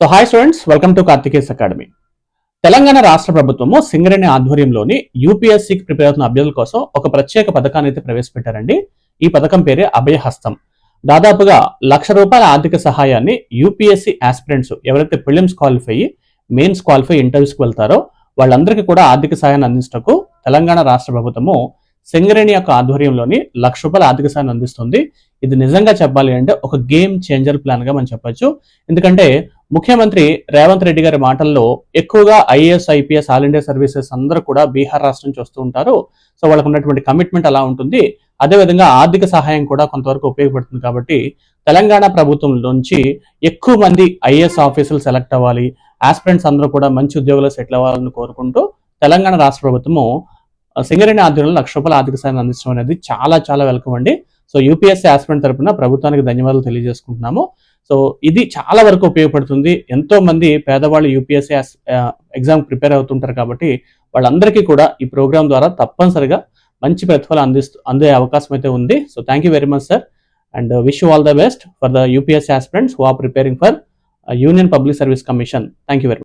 So hi students welcome to Karthikes academy Telangana రాష్ట్ర ప్రభుత్వము సింగరేణి ఆధ్వర్యంలోని యూపీఎస్సీకి ప్రిపేర్ అవుతున్న అభ్యర్థుల కోసం ఒక ప్రత్యేక పథకాన్ని అయితే ప్రవేశపెట్టారండి. ఈ పథకం పేరే అభయహస్తం దాదాపుగా లక్ష రూపాయల ఆర్థిక సహాయాన్ని యూపీఎస్సీ ఆస్పిరెంట్స్ ఎవరైతే ప్రిలిమ్స్ క్వాలిఫై మెయిన్స్ క్వాలిఫై ఇంటర్వ్యూస్కి వెళ్తారో వాళ్ళందరికీ కూడా ఆర్థిక సహాయాన్ని అందించటకు తెలంగాణ రాష్ట్ర ప్రభుత్వము సింగరేణి యొక్క ఆధ్వర్యంలోని లక్ష రూపాయల ఆర్థిక సాయాన్ని అందిస్తుంది. ఇది నిజంగా చెప్పాలి అంటే ఒక గేమ్ చేంజర్ ప్లాన్గా మనం చెప్పొచ్చు. ఎందుకంటే ముఖ్యమంత్రి రేవంత్ రెడ్డి గారి మాటల్లో ఎక్కువగా IAS IPS all India services అందరూ కూడా బీహార్ రాష్ట్రం నుంచి వస్తూ ఉంటారు. సో వాళ్ళకు ఉన్నటువంటి కమిట్మెంట్ అలా ఉంటుంది. అదేవిధంగా ఆర్థిక సహాయం కూడా కొంతవరకు ఉపయోగపడుతుంది కాబట్టి తెలంగాణ ప్రభుత్వం నుంచి ఎక్కువ మంది ఐఏఎస్ ఆఫీసులు సెలెక్ట్ అవ్వాలి. ఆస్పిరెంట్స్ అందరూ కూడా మంచి ఉద్యోగాలు సెటిల్ అవ్వాలని కోరుకుంటూ తెలంగాణ రాష్ట్ర ప్రభుత్వము సింగరేణి ఆధ్వర్యంలో లక్ష రూపాయల ఆర్థిక సాయం అందించడం అనేది చాలా చాలా వెల్కమ్ అండి. సో యూపీఎస్సీ ఆస్పిరెంట్ తరపున ప్రభుత్వానికి ధన్యవాదాలు తెలియజేసుకుంటున్నాము. సో ఇది చాలా వరకు ఉపయోగపడుతుంది. ఎంతో మంది పేదవాళ్ళు యూపీఎస్సీ ఎగ్జామ్ ప్రిపేర్ అవుతుంటారు కాబట్టి వాళ్ళందరికీ కూడా ఈ ప్రోగ్రామ్ ద్వారా తప్పనిసరిగా మంచి ప్రతిఫలం అందిస్తూ అందే అవకాశం అయితే ఉంది. So thank you very much sir and wish you all the best for the UPSC aspirants who are preparing for union public service commission thank you very